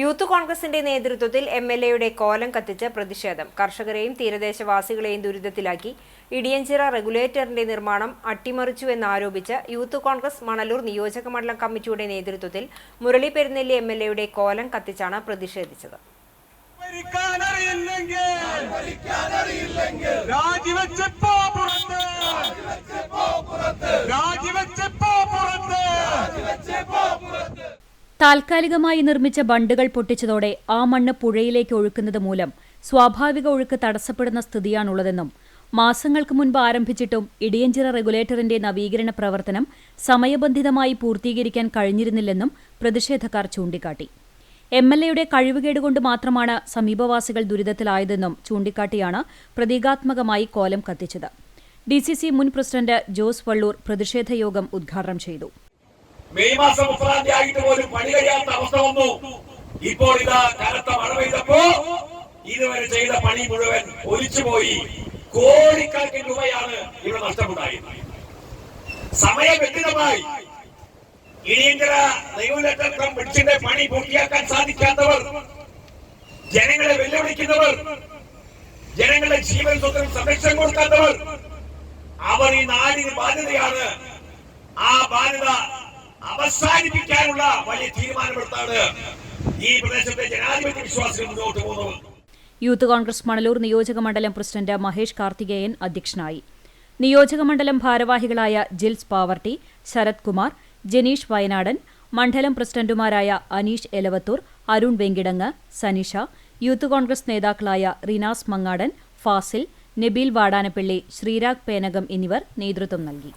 Youth കോൺഗ്രസിന്റെ നേതൃത്വത്തിൽ M L എയുടെ കോലം കത്തിച്ച പ്രതിഷേധം. കർഷകരെയും തീരദേശവാസികളെയും ദുരിതത്തിലാക്കി. ഇടിയഞ്ചിറ റെഗുലേറ്ററിന്റെ നിർമ്മാണം അട്ടിമറിച്ചു അട്ടിമറിച്ചുവെന്നാരോപിച്ച് യൂത്ത് കോൺഗ്രസ് മണലൂർ നിയോജക മണ്ഡലം കമ്മിറ്റിയുടെ നേതൃത്വത്തിൽ മുരളി പെരുന്നെല്ലി എം എൽ എയുടെ കോലം കത്തിച്ചാണ് പ്രതിഷേധിച്ചത്. ഭരിക്കാനറിയില്ലെങ്കിൽ താൽക്കാലികമായി നിർമ്മിച്ച ബണ്ടുകൾ പൊട്ടിച്ചതോടെ ആ മണ്ണ് പുഴയിലേക്ക് ഒഴുക്കുന്നത് മൂലം സ്വാഭാവിക ഒഴുക്ക് തടസ്സപ്പെടുന്ന സ്ഥിതിയാണുള്ളതെന്നും മാസങ്ങൾക്ക് മുൻപ് ആരംഭിച്ചിട്ടും ഇടിയഞ്ചിറ റെഗുലേറ്ററിന്റെ നവീകരണ പ്രവർത്തനം സമയബന്ധിതമായി പൂർത്തീകരിക്കാൻ കഴിഞ്ഞിരുന്നില്ലെന്നും പ്രതിഷേധക്കാർ ചൂണ്ടിക്കാട്ടി. എം എൽ എയുടെ കഴിവുകേടുകൊണ്ട് മാത്രമാണ് സമീപവാസികൾ ദുരിതത്തിലായതെന്നും ചൂണ്ടിക്കാട്ടിയാണ് പ്രതീകാത്മകമായി കോലം കത്തിച്ചത്. ഡി മുൻ പ്രസിഡന്റ് ജോസ് വള്ളൂർ പ്രതിഷേധ യോഗം ഉദ്ഘാടനം ചെയ്തു. മെയ് മാസം മുപ്പതാം തീയതി ആയിട്ട് പോലും പണി കഴിയാത്ത അവസ്ഥ വന്നു. ഇപ്പോൾ ഇതാ കനത്ത മഴ പെയ്തപ്പോ ഇതുവരെ ചെയ്ത പണി മുഴുവൻ ഒലിച്ചു ഒലിച്ചുപോയി. കോടിക്കണക്കിന് രൂപയാണ് ഇവിടെ നഷ്ടമുണ്ടായത്. സമയബന്ധിതമായി ഇനിയങ്കര റെഗുലേറ്റർ കം ബ്രിഡ്ജിന്റെ പണി പൂർത്തിയാക്കാൻ സാധിക്കാത്തവർ ജനങ്ങളെ വെല്ലുവിളിക്കുന്നവർ ജനങ്ങളുടെ ജീവൻ സ്വന്തം സംരക്ഷണം കൊടുക്കാത്തവർ അവർ ഈ നാടിന് ബാധ്യതയാണ്. ആ ബാധ്യത അവസാനിപ്പിക്കാനുള്ള വലിയ തീരുമാനമെടുത്താണ് ഈ പ്രദേശത്തെ ജനാധിപത്യ വിശ്വാസികൾ മുന്നോട്ട് പോകുന്നത്. യൂത്ത് കോൺഗ്രസ് മണലൂർ നിയോജക മണ്ഡലം പ്രസിഡന്റ് മഹേഷ് കാർത്തികേയൻ അധ്യക്ഷനായി. നിയോജക മണ്ഡലം ഭാരവാഹികളായ ജിൽസ് പാവർട്ടി ശരത് കുമാർ ജനീഷ് വയനാടൻ മണ്ഡലം പ്രസിഡന്റുമാരായ അനീഷ് എലവത്തൂർ അരുൺ വെങ്കിടങ്ങ് സനിഷ യൂത്ത് കോൺഗ്രസ് നേതാക്കളായ റിനാസ് മങ്ങാടൻ ഫാസിൽ നബീൽ വാടാനപ്പള്ളി ശ്രീരാഗ് പേനകം എന്നിവർ നേതൃത്വം നൽകി.